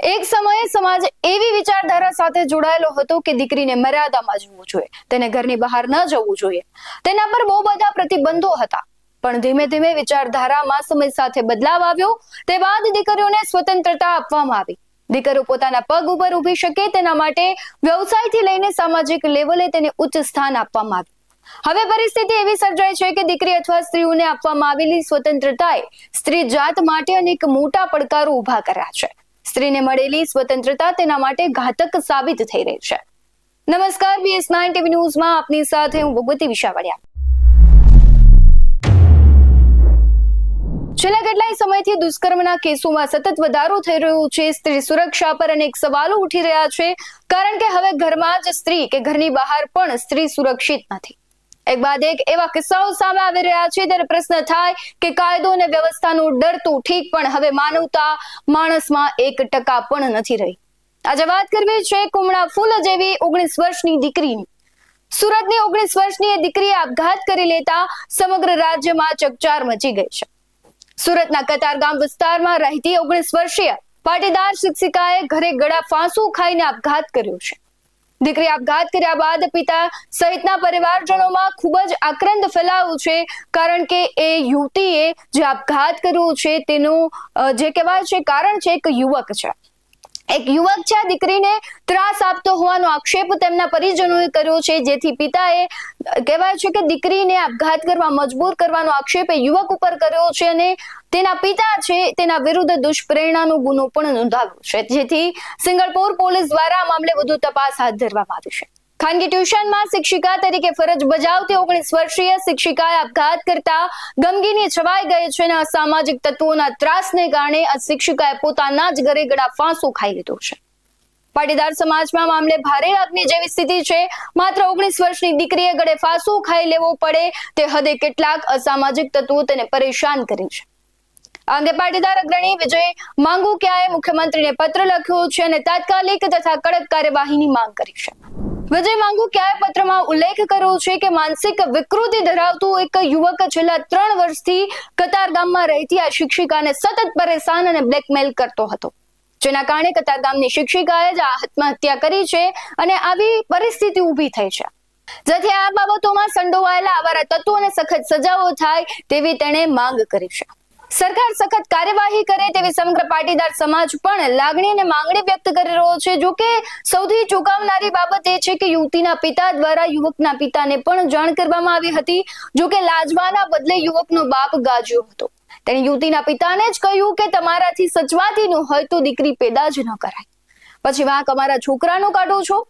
એક સમયે સમાજ એવી વિચારધારા સાથે જોડાયેલો હતો કે દીકરીને મર્યાદામાં જવું જોઈએ, તેને ઘરની બહાર ન જવું જોઈએ. તેના પર બહુ બધા પ્રતિબંધો હતા. પણ ધીમે ધીમે વિચારધારામાં સમય સાથે બદલાવ આવ્યો, તે બાદ દીકરીઓને સ્વતંત્રતા આપવામાં આવી. દીકરીઓ પોતાના પગ ઉપર ઊભી શકે તેના માટે વ્યવસાયથી લઈને સામાજિક લેવલે તેને ઉચ્ચ સ્થાન આપવામાં આવ્યું. હવે પરિસ્થિતિ એવી સર્જાય છે કે દીકરી અથવા સ્ત્રીઓને આપવામાં આવેલી સ્વતંત્રતાએ સ્ત્રી જાત માટે અનેક મોટા પડકારો ઊભા કર્યા છે. સ્ત્રીને મળેલી સ્વતંત્રતા તેના માટે ઘાતક સાબિત થઈ રહી છે. નમસ્કાર બીએસ નાઇન ટીવી ન્યૂઝમાં આપની સાથે હું ભગવતી વિશાવડિયા. છેલ્લા કેટલાય સમયથી દુષ્કર્મના કેસોમાં સતત વધારો થઈ રહ્યો છે. સ્ત્રી સુરક્ષા પર અનેક સવાલો ઉઠી રહ્યા છે. કારણ કે હવે ઘરમાં જ સ્ત્રી કે ઘરની બહાર પણ સ્ત્રી સુરક્ષિત નથી. એક બાદ એક એવા કિસ્સાઓ સામે આવી રહ્યા છે ત્યારે પ્રશ્ન થાય કે કાયદો અને વ્યવસ્થાનું ડરતું ઠીક પણ હવે માનવતા માણસમાં એક ટકા પણ નથી રહી. આજે વાત કરવી છે કુમળા ફૂલ જેવી ઓગણીસ વર્ષની દીકરીની. સુરતની ઓગણીસ વર્ષની દીકરીએ આપઘાત કરી લેતા સમગ્ર રાજ્યમાં ચકચાર મચી ગઈ છે. સુરતના કતારગામ વિસ્તારમાં રહેતી ઓગણીસ વર્ષીય પાટીદાર શિક્ષિકાએ ઘરે ગળા ફાંસુ ખાઈને આપઘાત કર્યો છે. દીકરી આપઘાત કર્યા બાદ પિતા સહિતના પરિવારજનોમાં ખૂબ જ આક્રંદ ફેલાવું છે. કારણ કે એ યુવતીએ જે આપઘાત કર્યું છે તેનું જે કહેવાય છે, કારણ છે, એક યુવક છે. એક યુવક છે, દીકરીને ત્રાસ આપતો હોવાનો આક્ષેપ તેમના પરિજનોએ કર્યો છે, જેથી પિતાએ કહેવાય છે કે દીકરીને આપઘાત કરવા મજબૂર કરવાનો આક્ષેપ એ યુવક ઉપર કર્યો છે અને તેના પિતા છે, તેના વિરુદ્ધ દુષ્પ્રેરણાનો ગુનો પણ નોંધાવ્યો છે. જેથી સિંગલપોર પોલીસ દ્વારા આ મામલે વધુ તપાસ હાથ ધરવામાં આવી છે. ખાનગી ટ્યુશનમાં શિક્ષિકા તરીકે ફરજ બજાવતી ઓગણીસ વર્ષીય શિક્ષિકાએ આપઘાત કરતા ગમગીની છવાઈ ગઈ છે અને અસામાજિક તત્વોના ત્રાસને કારણે આ શિક્ષિકાએ પોતાના જ ઘરે ગળા ફાંસો ખાઈ લીધો છે. પાટીદાર સમાજમાં મામલે ભારે અગ્નિ જેવી સ્થિતિ છે. માત્ર ઓગણીસ વર્ષની દીકરીએ ગળે ફાંસો ખાઈ લેવો પડે. તે હદે કેટલાક અસામાજિક તત્વો તેને પરેશાન કરી છે. આ અંગે પાટીદાર અગ્રણી વિજય માંગુ ક્યાંય મુખ્યમંત્રીને પત્ર લખ્યો છે અને તાત્કાલિક તથા કડક કાર્યવાહીની માંગ કરી છે. વિજય માંગુ ક્યાંય પત્રમાં ઉલ્લેખ કર્યો છે કે માનસિક વિકૃતિ ધરાવતું એક યુવક છેલ્લા ત્રણ વર્ષથી કતાર ગામમાં રહેતી આ શિક્ષિકાને સતત પરેશાન અને બ્લેકમેલ કરતો હતો. જેના કારણે કતારગામની શિક્ષિકાએ જ આત્મહત્યા કરી છે અને આવી પરિસ્થિતિ ઊભી થઈ છે. જેથી આ બાબતોમાં સંડોવાયેલા આવારા તત્વોને સખત સજાઓ થાય તેવી તેણે માંગ કરી છે. સરકાર સખત કાર્યવાહી કરે તેવી સમગ્ર પાટીદાર સમાજ પણ લાગણી અને માંગણી વ્યક્ત કરી રહ્યો છે. જો કે સૌથી ચોંકાવનારી બાબત એ છે કે યુવતીના પિતા દ્વારા યુવકના પિતાને પણ જાણ કરવામાં આવી હતી. જો કે લાજવાના બદલે યુવકનો બાપ ગાજ્યો હતો. તેણે યુવતીના પિતાને જ કહ્યું કે તમારાથી સચવાતી ન હોય તો દીકરી પેદા જ ન કરાય. પછી વાંક અમારા છોકરાનો કાઢો છો.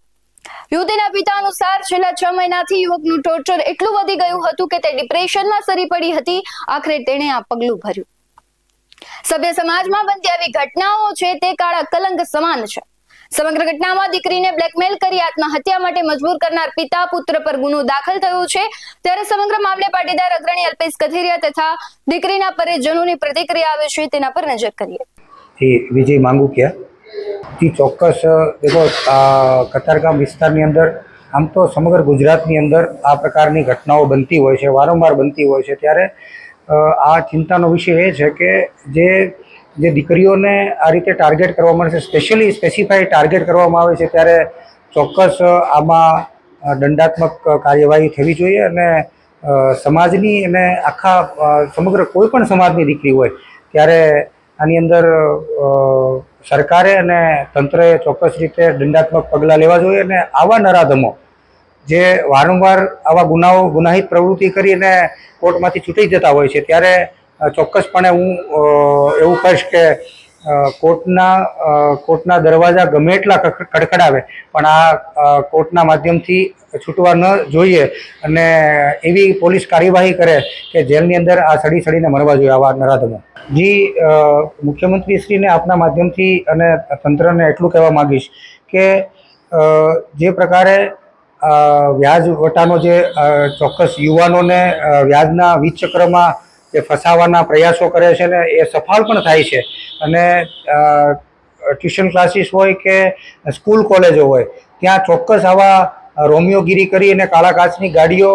યુવતીના પિતા અનુસાર છેલ્લા છ મહિનાથી યુવકનું ટોર્ચર એટલું વધી ગયું હતું કે તે ડિપ્રેશનમાં સરી પડી હતી. આખરે તેણે આ પગલું ભર્યું. સભ્ય સમાજમાં બનતી આવી ઘટનાઓ છે તે કાળા કલંક સમાન છે. સમગ્ર ઘટનામાં દીકરીને બ્લેકમેલ કરી આત્મહત્યા માટે મજબૂર કરનાર પિતા પુત્ર પર ગુનો દાખલ થયો છે. ત્યારે સમગ્ર મામલે પાટીદાર અગ્રણી અલ્પેશ કથિરિયા તથા દીકરીના પરિજનોની પ્રતિક્રિયા આવે છે તેના પર નજર કરીએ. વિજય માંગુકિયા. એ ચોક્કસ, દેખો કતારગામ વિસ્તારની અંદર, આમ તો સમગ્ર ગુજરાતની અંદર આ પ્રકારની ઘટનાઓ બનતી હોય છે, વારંવાર બનતી હોય છે. ત્યારે આ ચિંતાનો વિષય એ છે કે જે જે દીકરીઓને આ રીતે ટાર્ગેટ કરવામાં આવે છે, સ્પેશિયલી સ્પેસિફાઈ ટાર્ગેટ કરવામાં આવે છે, ત્યારે ચોક્કસ આમાં દંડાત્મક કાર્યવાહી થવી જોઈએ અને સમાજની અને આખા સમગ્ર કોઈ પણ સમાજની દીકરી હોય, ત્યારે આની અંદર સરકારે અને તંત્રએ ચોક્કસ રીતે દંડાત્મક પગલાં લેવા જોઈએ અને આવા નરાધમો, જે વારંવાર આવા ગુનાઓ, ગુનાહિત પ્રવૃત્તિ કરીને કોર્ટમાંથી છૂટી જતા હોય છે, ત્યારે ચોક્કસપણે હું એવું કહીશ કે કોર્ટના કોર્ટના દરવાજા ગમે એટલા ખડખડાવે, પણ આ કોર્ટના માધ્યમથી છૂટવા ન જોઈએ અને એવી પોલીસ કાર્યવાહી કરે કે જેલની અંદર આ સડી સડીને મરવા જોઈએ આવા નરાધમો. જી મુખ્યમંત્રીશ્રીને આપના માધ્યમથી અને તંત્રને એટલું કહેવા માંગીશ કે જે પ્રકારે વ્યાજ વટાનો જે ચોક્કસ યુવાનોને વ્યાજના વીજ જે ફસાવાના પ્રયાસો કરે છે ને એ સફળ પણ થાય છે. અને ટ્યુશન ક્લાસીસ હોય કે સ્કૂલ કોલેજો હોય, ત્યાં ચોક્કસ આવા રોમિયોગીરી કરી અને કાળા કાચની ગાડીઓ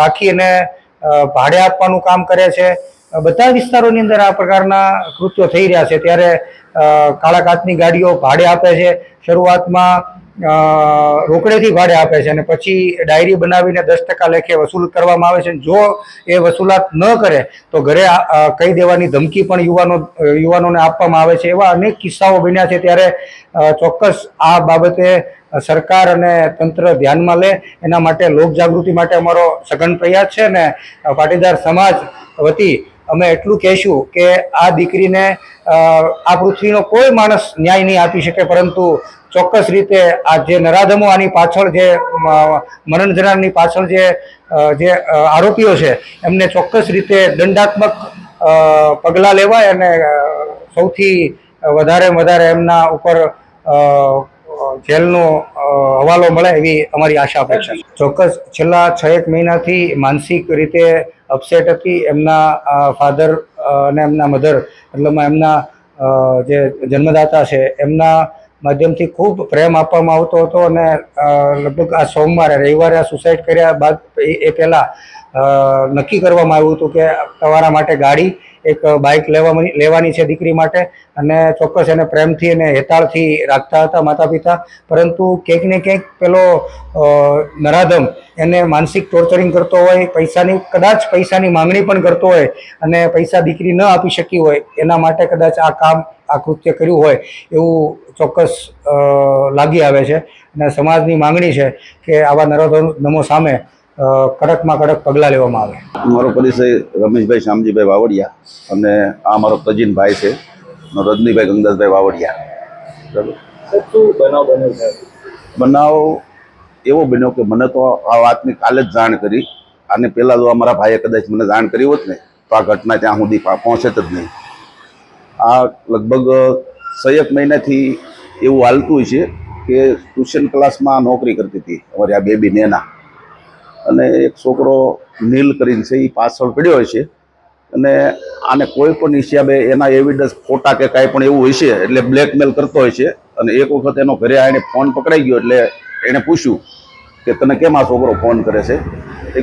રાખી અને ભાડે આપવાનું કામ કરે છે. બધા વિસ્તારોની અંદર આ પ્રકારના કૃત્યો થઈ રહ્યા છે. ત્યારે કાળા કાચની ગાડીઓ ભાડે આપે છે. શરૂઆતમાં રોકડેથી ભાડે આપે છે અને પછી ડાયરી બનાવીને દસ ટકા લેખે વસૂલ કરવામાં આવે છે. જો એ વસૂલાત ન કરે, તો ઘરે કહી દેવાની ધમકી પણ યુવાનો, યુવાનોને આપવામાં આવે છે. એવા અનેક કિસ્સાઓ બન્યા છે. ત્યારે ચોક્કસ આ બાબતે સરકાર અને તંત્ર ધ્યાનમાં લે, એના માટે લોકજાગૃતિ માટે અમારો સઘન પ્રયાસ છે ને પાટીદાર સમાજ વતી અમે એટલું કહેશું કે આ દીકરીને આ પૃથ્વીનો કોઈ માણસ ન્યાય નહીં આપી શકે, પરંતુ ચોક્કસ રીતે આ જે નરાધમો આની પાછળ જે મ- મરણ જનારની પાછળ જે જે આરોપીઓ છે, એમને ચોક્કસ રીતે દંડાત્મક પગલાં લેવાય અને સૌથી વધારે વધારે એમના ઉપર જેલનો હવાલો મળે એવી અમારી આશા અપેક્ષા ચોક્કસ છેલ્લા છ એક મહિનાથી માનસિક રીતે અપસેટ હતી. એમના ફાધર અને એમના મધર મતલબમાં એમના જે જન્મદાતા છે, એમના માધ્યમથી ખૂબ પ્રેમ આપવામાં આવતો હતો અને લગભગ આ સોમવારે, રવિવારે આ સુસાઇડ કર્યા બાદ એ પહેલાં નક્કી કરવામાં આવ્યું હતું કે તમારા માટે ગાડી એક બાઇક લેવાની લેવાની છે દીકરી માટે અને ચોક્કસ એને પ્રેમથી અને હેતાળથી રાખતા હતા માતા પિતા પરંતુ ક્યાંક ને ક્યાંક પેલો નરાધમ એને માનસિક ટોર્ચરિંગ કરતો હોય, પૈસાની, કદાચ પૈસાની માંગણી પણ કરતો હોય અને પૈસા દીકરી ન આપી શકી હોય, એના માટે કદાચ આ કામ આ કૃત્ય કર્યું હોય એવું ચોક્કસ લાગી આવે છે. અને સમાજની માંગણી છે કે આવા નરાધમો સામે કડકમાં કડક પગલાં લેવામાં આવે. મારો પરિચય રમેશભાઈ શ્યામજીભાઈ વાવડિયા. અને આ મારો કજીન ભાઈ છે રજનીભાઈ ગંગાધરભાઈ વાવડિયા. બરાબર? બનાવ બન્યો છે? બનાવ એવો બન્યો કે મને તો આ વાતની કાલે જ જાણ કરી. અને પહેલાં જો અમારા ભાઈએ કદાચ મને જાણ કરી હોત ને તો આ ઘટના ત્યાં સુધી પહોંચે જ નહીં. આ લગભગ એક મહિનાથી એવું હાલતું છે કે ટ્યુશન ક્લાસમાં નોકરી કરતી હતી. અમારી આ બેબી નેના. અને એક છોકરો નીલ કરીને છે એ પાછળ પડ્યો છે. અને આને કોઈ પણ હિસાબે એના એવિડન્સ ફોટા કે કાંઈ પણ એવું હોય છે, એટલે બ્લેકમેલ કરતો હોય છે. અને એક વખત એનો ઘરે આને ફોન પકડાઈ ગયો, એટલે એણે પૂછ્યું કે તને કેમ આ છોકરો ફોન કરે છે?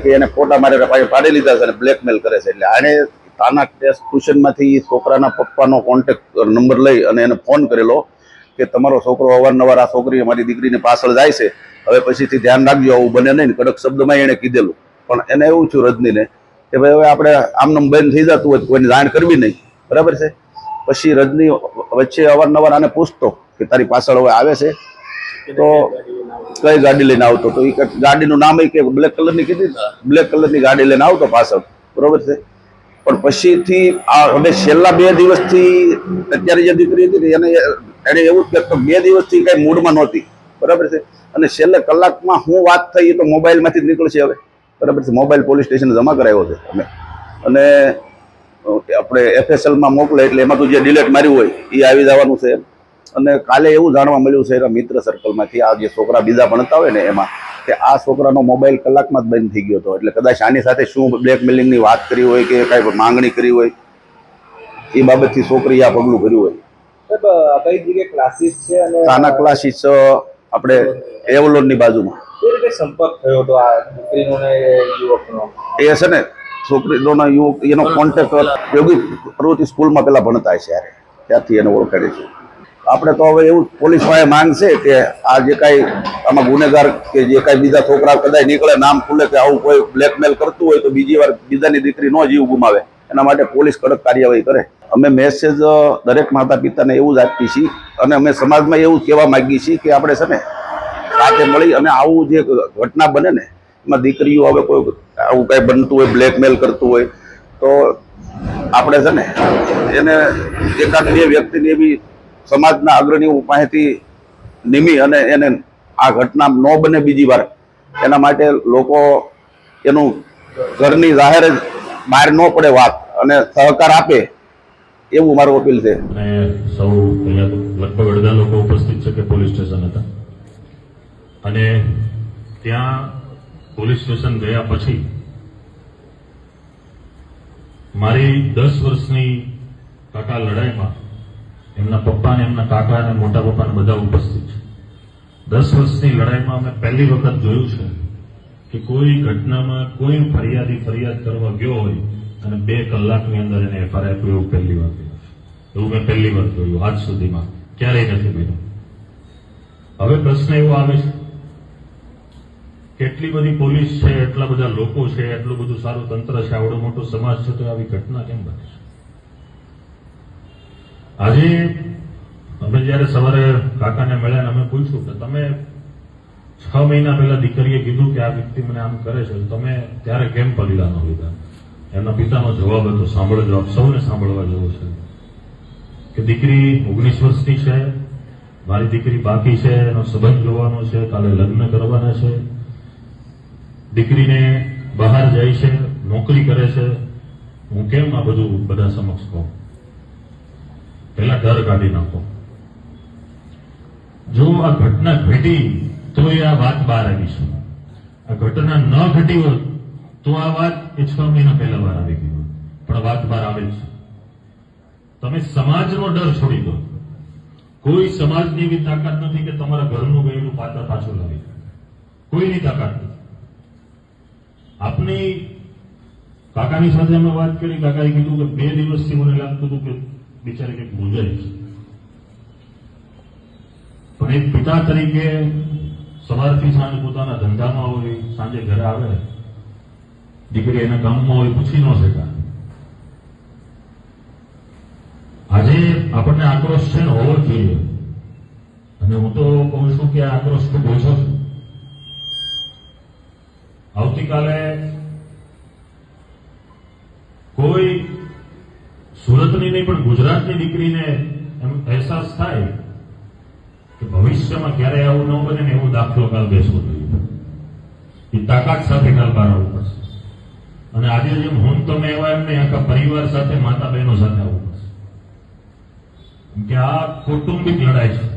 કે એને ફોટા મારે પાસે પાડી લીધા છે અને બ્લેકમેલ કરે છે. એટલે આણે તાના ટેસ્ટ ટ્યુશનમાંથી છોકરાના પપ્પાનો કોન્ટેક્ટ નંબર લઈ અને એને ફોન કરેલો. કે તમારો છોકરો અવારનવાર આ છોકરી અમારી દીકરીની પાછળ જાય છે, હવે પછીથી ધ્યાન રાખજો, આવું બને નહીં કડક શબ્દમાં એણે કીધેલું. પણ એને એવું છું રજનીને કે ભાઈ હવે આપણે આમનામ બંધ થઈ જતું હોય કોઈને જાણ કરવી નહીં. બરાબર છે? પછી રજની વચ્ચે અવારનવાર આને પૂછતો કે તારી પાછળ હવે આવે છે? તો કઈ ગાડી લઈને આવતો તો એ ગાડીનું નામ એ કે બ્લેક કલરની કીધી બ્લેક કલરની ગાડી લઈને આવતો પાછળ. બરોબર છે? પણ પછીથી આ હવે છેલ્લા બે દિવસથી અત્યારે જે દીકરી હતી એને એને એવું કહેતો બે દિવસથી કઈ મૂડમાં નહોતી. બરાબર છે? અને છેલ્લે કલાકમાં હું વાત થઈ એ તો મોબાઈલમાંથી જ નીકળશે હવે. બરાબર છે? મોબાઈલ પોલીસ સ્ટેશન જમા કરાવ્યો છે અમે. અને આપણે એફએસએલમાં મોકલે એટલે એમાં તું જે ડિલેટ માર્યું હોય, એ આવી જવાનું છે. અને કાલે એવું જાણવા મળ્યું છે, એના મિત્ર સર્કલમાંથી આ જે છોકરા બીજા ભણતા હોય ને એમાં, કે આ છોકરાનો મોબાઈલ કલાકમાં જ બંધ થઈ ગયો હતો. એટલે કદાચ આની સાથે શું બ્લેકમેલિંગની વાત કરી હોય કે કાંઈ માંગણી કરી હોય, એ બાબતથી છોકરીએ આ પગલું ભર્યું હોય. કઈ જગ્યાએ ક્લાસીસ છે અને તાના ક્લાસીસ આપણે એવલોનની બાજુમાં. કઈ રીતે સંપર્ક થયો હતો આ દીકરીનો ને યુવકનો? એ છે ને છોકરીનો યુવક એનો કોન્ટેક્ટ યોગી પ્રવૃત્તિ સ્કૂલમાં પેલા ભણતા છે ત્યાંથી એને ઓળખાડે છે. આપણે તો હવે એવું પોલીસ પાસે માંગ છે કે આ જે કાંઈ આમાં ગુનેગાર કે જે કાંઈ બીજા છોકરા કદાચ નીકળે નામ ખુલે કે આવું કોઈ બ્લેકમેલ કરતું હોય તો બીજી વાર બીજાની દીકરી નો જીવ ગુમાવે. એના માટે પોલીસ કડક કાર્યવાહી કરે. અમે મેસેજ દરેક માતા પિતાને એવું જ આપીએ છીએ અને અમે સમાજમાં એવું કહેવા માંગીએ છીએ કે આપણે છે ને સાથે મળી અને આવું જે ઘટના બને ને, એમાં દીકરીઓ હવે કોઈ આવું કાંઈ બનતું હોય બ્લેકમેલ કરતું હોય, તો આપણે છે ને એને એકાદ બે વ્યક્તિને એવી સમાજના અગ્રણીઓ પાસેથી નિમી અને એને આ ઘટના ન બને બીજી વાર. એના માટે લોકો એનું ઘરની જાહેર જ બહાર ન પડે વાત અને સહકાર આપે, એવું મારું અપીલ છે. સૌ લગભગ અડધા લોકો ઉપસ્થિત છે કે પોલીસ સ્ટેશન હતા. અને ત્યાં પોલીસ સ્ટેશન ગયા પછી મારી દસ વર્ષની કાકા લડાઈમાં એમના પપ્પા ને એમના કાકા અને મોટા પપ્પા બધા ઉપસ્થિત છે. દસ વર્ષની લડાઈમાં અમે પહેલી વખત જોયું છે કે કોઈ ઘટનામાં કોઈ ફરિયાદી ફરિયાદ કરવા ગયો હોય અને બે કલાકની અંદર એને એફઆર આપ્યું પહેલી વાર એવું મેં પહેલી વાર જોયું આજ સુધીમાં ક્યારેય નથી બન્યું હવે પ્રશ્ન એવો આવે છે, કેટલી બધી પોલીસ છે, એટલા બધા લોકો છે, એટલું બધું સારું તંત્ર છે, આવડો મોટો સમાજ છે, તો આવી ઘટના કેમ બને? છે આજે અમે જયારે સવારે કાકાને મળ્યા અમે પૂછ્યું કે તમે છ મહિના પહેલા દીકરીએ કીધું કે આ વ્યક્તિ મને આમ કરે છે તમે ત્યારે કેમ પગલા ન લીધા? એમના પિતાનો જવાબ હતો, સાંભળો જવાબ, સૌને સાંભળવા જેવો છે કે દીકરી ઓગણીસ વર્ષની છે, મારી દીકરી બાકી છે, એનો સંબંધ જોવાનો છે, કાલે લગ્ન કરવાના છે. દીકરીને બહાર જાય છે, નોકરી કરે છે. હું કેમ આ બધું બધા સમક્ષ કહું? પહેલા ડર કાઢી નાખો. જો આ ઘટના ઘટી તો એ આ વાત બહાર આવી છે. આ ઘટના ન ઘટી હોત તો આ વાત એ છ મહિના પહેલા બહાર આવી ગઈ હોત પણ વાત બહાર આવે છે. તમે સમાજનો ડર છોડી દો. કોઈ સમાજની એવી તાકાત નથી કે તમારા ઘરનું ગયેલું પાત્ર પાછું લાવી. કોઈની તાકાત નથી. આપની કાકાની સાથે અમે વાત કરી, કાકાએ કીધું કે બે દિવસથી મને લાગતું હતું કે બિચારી કંઈક મૂંઝાય છે પણ એક પિતા તરીકે સવારથી સાંજ પોતાના ધંધામાં હોય, સાંજે ઘરે આવે, દીકરી એના કામમાં હોય, પૂછી ન શકા આજે આપણને આક્રોશ છે ને હોવો જોઈએ અને હું તો કહું છું કે આક્રોશ ખૂબ ઓછો છે. આવતીકાલે કોઈ સુરતની નહીં, પણ ગુજરાતની દીકરીને એમ અહેસાસ થાય કે ભવિષ્યમાં ક્યારે આવું ન બને ને એવો દાખલો કાલ બેસવો જોઈએ. એ તાકાત સાથે કાલ બહાર આવવું પડશે. અને આજે જેમ હું તમે એવા એમ નહીં, આખા પરિવાર સાથે માતા બહેનો સાથે આવવું પડશે. કે આ કૌટુંબિક લડાઈ છે.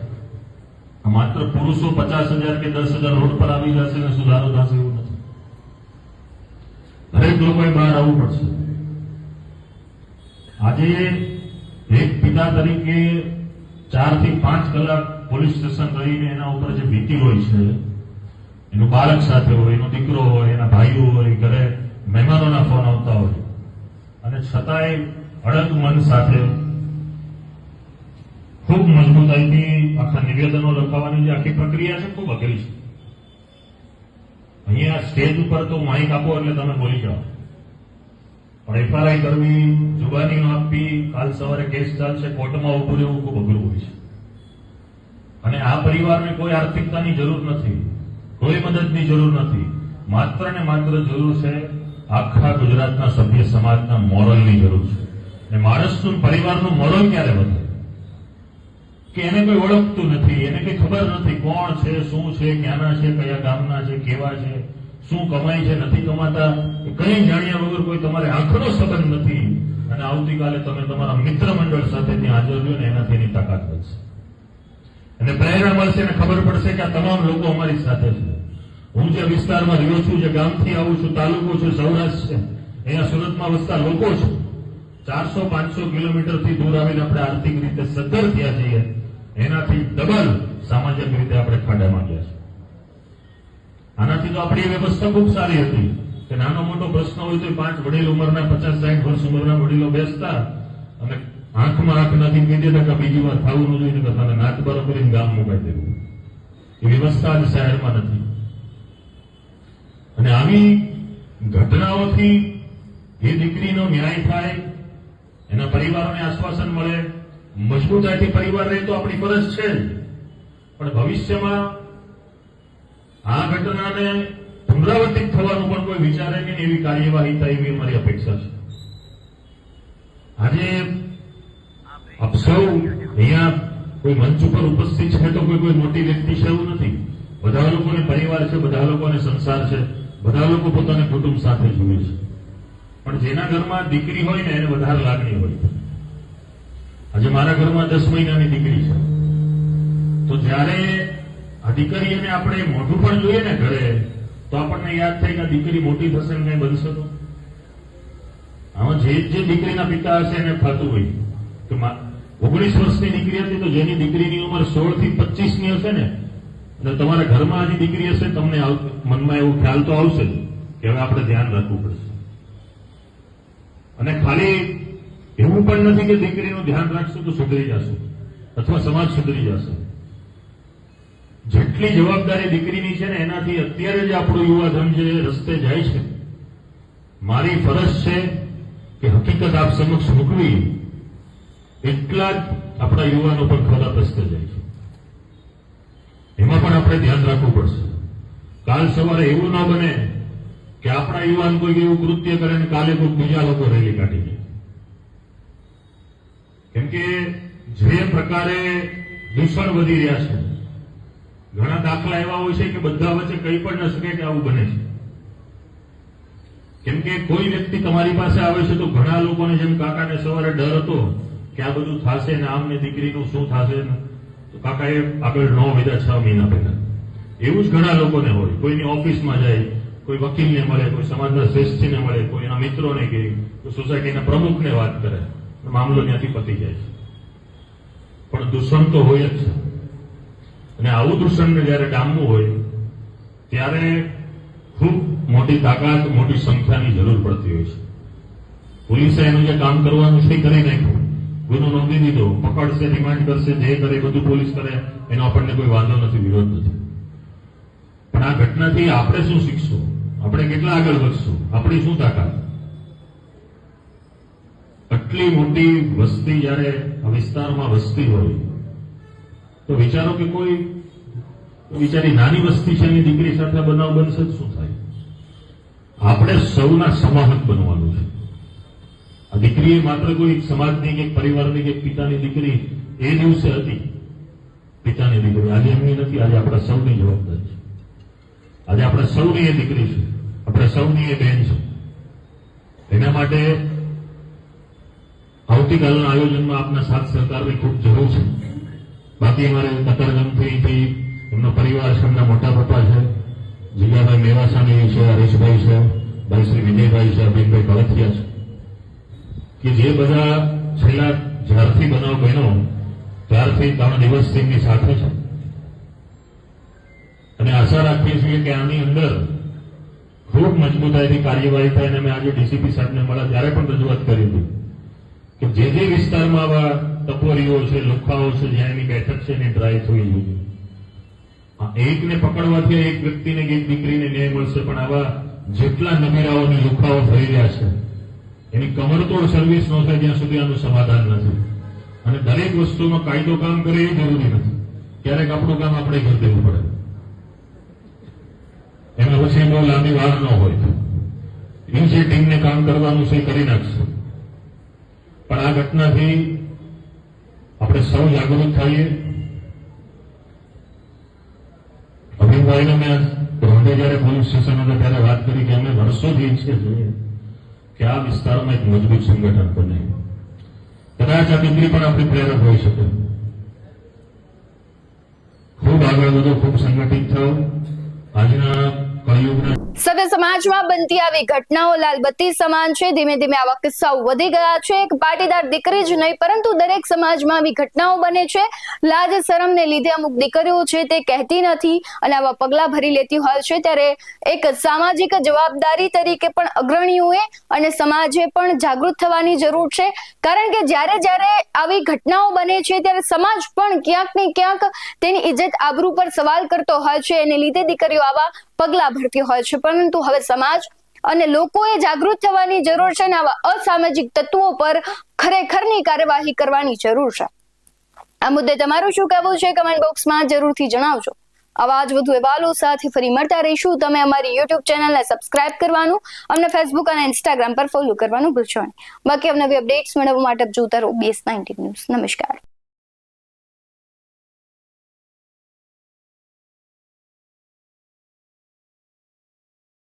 માત્ર પુરુષો પચાસ હજાર કે દસ હજાર રોડ પર આવી જશે ને સુધારો થશે એવું નથી. દરેક લોકોએ બહાર આવવું પડશે. આજે એક પિતા તરીકે ચારથી પાંચ કલાક પોલીસ સ્ટેશન રહીને એના ઉપર જે ભીતિ હોય છે, એનું બાળક સાથે હોય, એનો દીકરો હોય, એના ભાઈઓ હોય ઘરે મહેમાનોના ફોન આવતા હોય. અને છતાંય અડગ મન સાથે, ખૂબ મજબૂતાઈથી આખા નિવેદનો લખાવવાની જે આખી પ્રક્રિયા છે, ખૂબ અઘરી છે. અહીંયા સ્ટેજ ઉપર તો માઇક આપો એટલે તમે બોલી જાઓ. પણ એફઆરઆઈ કરવી, જુબાની આપવી, કાલ સવારે કેસ ચાલશે, કોર્ટમાં ઉભું રહેવું ખૂબ અઘરું હોય છે. અને આ પરિવારને કોઈ આર્થિકતાની જરૂર નથી, કોઈ મદદની જરૂર નથી, માત્ર ને માત્ર જરૂર છે આખા ગુજરાતના સભ્ય સમાજના મોરલની જરૂર છે. અને માણસનું પરિવારનું મોરલ ક્યારે વધે? કે એને કોઈ ઓળખતું નથી, એને કઈ ખબર નથી કોણ છે, શું છે, ક્યાંના છે, કયા ગામના છે, કેવા છે શું કમાય છે નથી કમાતા, એ કંઈ જાણ્યા વગર કોઈ તમારે આંખનો સંબંધ નથી. અને આવતીકાલે તમે તમારા મિત્ર મંડળ સાથે ત્યાં હાજર રહ્યો ને એનાથી એની તાકાત વધશે. અને પ્રેરણા મળશે અને ખબર પડશે કે આ તમામ લોકો અમારી સાથે છે. હું જે વિસ્તારમાં રહ્યો છું, જે ગામથી આવું છું, તાલુકો છે, સૌરાષ્ટ્ર છે, અહીંયા સુરતમાં વસતા લોકો છે. ચારસો, પાંચસો કિલોમીટરથી દૂર આવીને આપણે આર્થિક રીતે સદ્ધર થયા છીએ. એનાથી ડબલ સામાજિક રીતે આપણે ખાડામાં ગયા છે આનાથી તો આપણી વ્યવસ્થા ખૂબ સારી હતી કે નાનો મોટો પ્રશ્ન હોય તો પાંચ વડીલ ઉંમરના, પચાસ સાઠ વર્ષ ઉંમરના વડીલો બેસતા અને આંખમાં આંખ નથી કહી દેતા બીજી વાર થવું જોઈએ કે નાક બરોબર ગામ મુકાઈ દેવું. એ વ્યવસ્થા આજ શહેરમાં નથી. અને આવી ઘટનાઓથી એ દીકરીનો ન્યાય થાય, એના પરિવારોને આશ્વાસન મળે, મજબૂતાઈથી પરિવાર રહે તો આપણી ફરજ છે પણ ભવિષ્યમાં આ ઘટનાને પુનરાવર્તિત થવાનું પણ કોઈ વિચારે નહીં એવી કાર્યવાહી થાય એવી અમારી અપેક્ષા છે. આજે આપ સૌ અહીંયા કોઈ મંચ ઉપર ઉપસ્થિત છે તો કોઈ કોઈ મોટી વ્યક્તિ છે એવું નથી. બધા લોકોને પરિવાર છે, બધા લોકોને સંસાર છે, બધા લોકો પોતાના કુટુંબ સાથે જીવે છે. પણ જેના ઘરમાં દીકરી હોય ને એને વધારે લાગણી હોય. આજે મારા ઘરમાં દસ મહિનાની દીકરી છે. તો જ્યારે દીકરીને આપણે મોઢું પણ જોઈએ ને ઘરે, તો આપણને યાદ થાય કે દીકરી મોટી થશે ને કઈ બનશે તો? આમાં જે જે દીકરીના પિતા હશે એને થતું હોય. કે ઓગણીસ વર્ષની દીકરી હતી તો જેની દીકરીની ઉંમર સોળથી પચીસની હશે ને અને તમારા ઘરમાં આજી દીકરી હશે, તમને મનમાં એવો ખ્યાલ તો આવશે કે હવે આપણે ધ્યાન રાખવું પડશે. અને ખાલી એવું પણ નથી કે દીકરીનું ધ્યાન રાખશું તો સુધરી જશે, અથવા સમાજ સુધરી જશે. જેટલી જવાબદારી દીકરીની છે ને એનાથી અત્યારે જ આપણું યુવાધન જે રસ્તે જાય છે. મારી ફરજ છે કે હકીકત આપ સમક્ષ મૂકવી. એટલા જ આપણા યુવાનો પણ ખરાબ રસ્તે જાય છે. એમાં પણ આપણે ધ્યાન રાખવું પડશે. કાલ સવારે એવું ના બને કે આપણા યુવાન કોઈ એવું કૃત્ય કરે ને કાલે કોઈ બીજા લોકો રેલી કાઢી જાય કેમ કે જે પ્રકારે દૂષણ વધી રહ્યા છે ઘણા દાખલા એવા હોય છે કે બધા વચ્ચે કંઈ પણ ન શકે કે આવું બને છે. કેમ કે કોઈ વ્યક્તિ તમારી પાસે આવે છે તો ઘણા લોકોને જેમ કાકાને સવારે ડર હતો કે આ બધું થશે ને આમને દીકરીનું શું થશે ને, તો કાકાએ આગળ ન વધ્યા છ મહિના પહેલા. એવું જ ઘણા લોકોને હોય. કોઈની ઓફિસમાં જાય, કોઈ વકીલને મળે, કોઈ સમાજના શ્રેષ્ઠીને મળે, કોઈ એના મિત્રોને કોઈ સોસાયટીના પ્રમુખને વાત કરે મામલો ત્યાંથી પતી જાય છે. પણ દૂષણ તો હોય જ છે. અને આવું દૂષણને જ્યારે ડામવું હોય, ત્યારે ખૂબ મોટી તાકાત, મોટી સંખ્યાની જરૂર પડતી હોય છે. પોલીસે એનું જે કામ કરવાનું છે કરી નાખ્યું. ગુનો નોંધી દીધો પકડશે, રિમાન્ડ કરશે, જે કરે બધું પોલીસ કરે, એનો આપણને કોઈ વાંધો નથી, વિરોધ નથી. પણ આ ઘટનાથી આપણે શું શીખશું? આપણે કેટલા આગળ વધશું? આપણી શું તાકાત? આટલી મોટી વસ્તી જ્યારે આ વિસ્તારમાં વસ્તી હોય તો વિચારો કે કોઈ બિચારી નાની વસ્તી છે એની દીકરી સાથે બનાવ બનશે શું થાય? આપણે સૌના સમાહક બનવાનું છે. આ દીકરી એ માત્ર કોઈ સમાજની કે પરિવારની કે પિતાની દીકરી એ દિવસે હતી. પિતાની દીકરી. આજે એમની નથી, આજે આપણા સૌની જવાબદારી છે. આજે આપણે સૌની એ દીકરી છે. આપણે સૌની એ બહેન છે. એના માટે આવતીકાલના આયોજનમાં આપના સાથ સહકારની ખૂબ જરૂર છે. બાકી અમારે કતારગામથી અહીંથી એમનો પરિવાર છે, એમના મોટા પપ્પા છે જીગાભાઈ મેવાસાની છે, હરીશભાઈ છે, ભાઈ શ્રી વિજયભાઈ છે, અભિનભાઈ કળથિયા છે. કે જે બધા છેલ્લા જ્યારથી બનાવ બન્યો, ત્યારથી ત્રણ દિવસથી એમની સાથે છે. અને આશા રાખીએ છીએ કે આની અંદર ખૂબ મજબૂતાઈથી કાર્યવાહી થાય અને અમે આજે ડીસીપી સાહેબને મળ્યા, ત્યારે પણ રજૂઆત કરી હતી કે જે જે વિસ્તારમાં આવા ટપોરીઓ છે, લુખાઓ છે, જ્યાં એની બેઠક છે એની ડ્રાય થવી જોઈએ એકને પકડવાથી એક વ્યક્તિને એક દીકરીને ન્યાય મળશે, પણ આવા જેટલા નબીરાઓ લુખાઓ થઈ રહ્યા છે, એની કમરતોડ સર્વિસ ન થાય જ્યાં સુધી આનું સમાધાન નથી. અને દરેક વસ્તુમાં કાયદો કામ કરે એ જરૂરી નથી. ક્યારેક આપણું કામ આપણે કરી દેવું પડે. એમાં પછી બહુ લાંબી વાર ન હોય. એ જે ટીમને કામ કરવાનું છે એ કરી નાખશે. પણ આ ઘટનાથી આપણે સૌ જાગૃત થઈએ. અભિભાઈને મેં રોંઢે જયારે પોલીસ સ્ટેશન હતા ત્યારે વાત કરી કે અમે વર્ષોથી ઈચ્છીએ છીએ કે આ વિસ્તારમાં એક મજબૂત સંગઠન બને. કદાચ આ દીકરી પણ આપણી પ્રેરક હોઈ શકે. ખૂબ આગળ વધો, ખૂબ સંગઠિત થયો આજના કળિયુગના સભ્ય સમાજમાં બનતી આવી ઘટનાઓ લાલબત્તી સમાન છે. ધીમે ધીમે આવા કિસ્સાઓ વધી ગયા છે. એક પાટીદાર દીકરી જ નહીં, પરંતુ દરેક સમાજમાં આવી ઘટનાઓ બને છે. લાજ શરમને લીધે અમુક દીકરીઓ છે તે કહેતી નથી અને આવા પગલા ભરી લેતી હોય છે. ત્યારે એક સામાજિક જવાબદારી તરીકે પણ અગ્રણીઓએ અને સમાજે પણ જાગૃત થવાની જરૂર છે. કારણ કે જ્યારે જ્યારે આવી ઘટનાઓ બને છે, ત્યારે સમાજ પણ ક્યાંક ને ક્યાંક તેની ઇજ્જત આબરૂ પર સવાલ કરતો હોય છે. એને લીધે દીકરીઓ આવા પગલા ભરતી હોય છે. પરંતુ હવે સમાજ અને લોકોએ જાગૃત થવાની જરૂર છે અને આવા અસામાજિક તત્વો પર ખરેખરની કાર્યવાહી કરવાની જરૂર છે. આ મુદ્દે તમારું શું કહેવું છે? કમેન્ટ બોક્સમાં જરૂરથી જણાવજો. આવા જ વધુ અહેવાલો સાથે ફરી મળતા રહીશું. તમે અમારી યુટ્યુબ ચેનલને સબસ્ક્રાઇબ કરવાનું અમને ફેસબુક અને ઇન્સ્ટાગ્રામ પર ફોલો કરવાનું ભૂલશો નહીં. બાકી અમને અપડેટ્સ મેળવવા માટે જોતા રહો બીએસ નાઇન્ટીન ન્યૂઝ નમસ્કાર.